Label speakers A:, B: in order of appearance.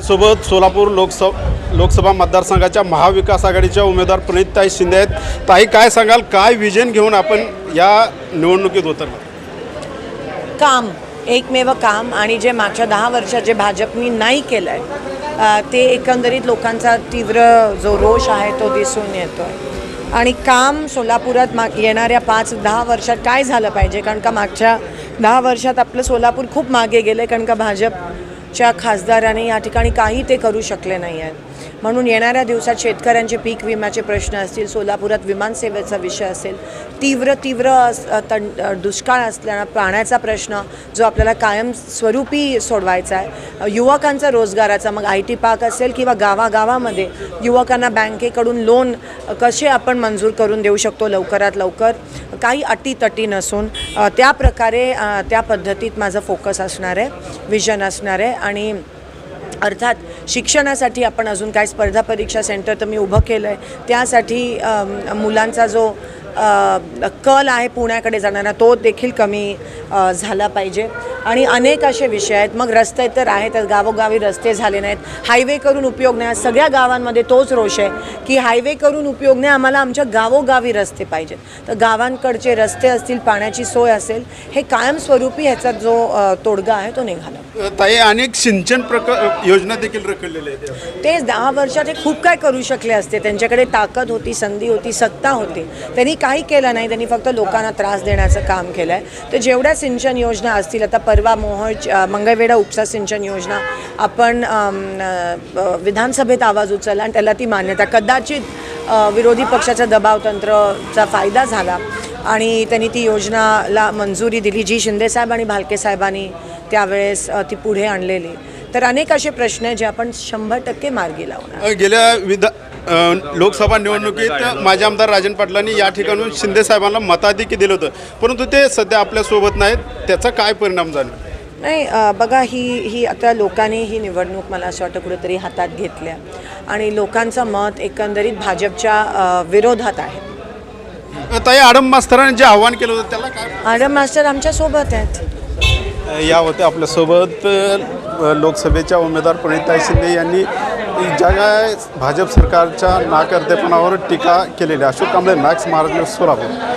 A: सोबत सोलापूर लोकसभा लोकसभा मतदारसंघाच्या महाविकास आघाडीच्या उमेदवार प्रणितताई शिंदे आहेत. ताई काय सांगाल? काय विजन घेऊन आपण या निवडणुकीत उतरला
B: काम एकमेव काम आणि जे मागच्या दहा वर्षात जे भाजपनी नाही केलं आहे ते एकंदरीत लोकांचा तीव्र जो रोष आहे तो दिसून येतो आहे आणि काम सोलापुरात माग येणाऱ्या पाच दहा वर्षात काय झालं पाहिजे? कारण का मागच्या दहा वर्षात आपलं सोलापूर खूप मागे गेलं आहे कारण का भाजप च्या खासदारांनी या ठिकाणी काही ते करू शकले नाही आहेत. म्हणून येणाऱ्या दिवसात शेतकऱ्यांचे पीक विम्याचे प्रश्न असतील सोलापुरात विमानसेवेचा विषय असेल तीव्र तीव्र तण दुष्काळ असल्यानं पाण्याचा प्रश्न जो आपल्याला कायम स्वरूपी सोडवायचा आहे. युवकांचा रोजगाराचा मग आय टी पार्क असेल किंवा गावागावामध्ये युवकांना बँकेकडून लोन कसे आपण मंजूर करून देऊ शकतो लवकरात लवकर? काही अटीतटी नसून त्या प्रकारे त्या पद्धतीत माझं फोकस असणार आहे विजन असणार आहे आणि अर्थात शिक्षणासाठी आपण अजून काय स्पर्धा परीक्षा सेंटर तर मी उभं केलं आहे त्यासाठी मुलांचा जो कल आहे पुण्याकडे जाणारा तो देखील कमी झाला पाहिजे. आणि अनेक असे विषय आहेत. मग रस्ते तर आहेत गावोगावी रस्ते झाले नाहीत. हायवे करून उपयोग नाही. सगळ्या गावांमध्ये तोच रोष आहे की हायवे करून उपयोग नाही. आम्हाला आमच्या गावोगावी रस्ते पाहिजेत. तर गावांकडचे रस्ते असतील पाण्याची सोय असेल हे कायमस्वरूपी ह्याचा जो तोडगा आहे तो निघाला.
A: ताई अनेक सिंचन प्रक योजना देखील रखडलेल्या आहेत.
B: तेच दहा वर्षात हे खूप काय करू शकले असते. त्यांच्याकडे ताकद होती संधी होती सत्ता होती. त्यांनी काही केलं नाही. त्यांनी फक्त लोकांना त्रास देण्याचं काम केलं आहे तर जेवढ्या सिंचन योजना असतील आता परवा मोहोळ मंगळवेढा उपसा सिंचन योजना आपण विधानसभेत आवाज उचलला आणि त्याला ती मान्यता. कदाचित विरोधी पक्षाचा दबाव तंत्रचा फायदा झाला आणि त्यांनी ती योजनाला मंजुरी दिली जी शिंदेसाहेब आणि भालके साहेबांनी त्यावेळेस ती पुढे आणलेली. तर अनेक असे प्रश्न आहेत जे आपण शंभर टक्के मार्गी लावणार.
A: गेल्या विधा लोकसभा निवडणुकीत माजी आमदार राजन पाटलांनी या ठिकाणून शिंदे साहेबांना मताधिक्य दिलं होतं. परंतु ते सध्या आपल्यासोबत नाहीत. त्याचा काय परिणाम झाला?
B: नाही बघा ही ही आता लोकांनी ही निवडणूक मला असं वाटतं कुठेतरी हातात घेतल्या. आणि लोकांचं मत एकंदरीत भाजपच्या विरोधात आहे.
A: ताई आडम मास्तरांनी जे आव्हान केलं होतं त्याला काय?
B: आडम मास्टर आमच्यासोबत आहेत.
A: या होते आपल्यासोबत लोकसभेच्या उमेदवार प्रणिताई शिंदे यांनी ज्या काय भाजप सरकारच्या नाकर्तेपणावर टीका केलेली अशोक कांबळे मॅक्स महाराज सोलापूर.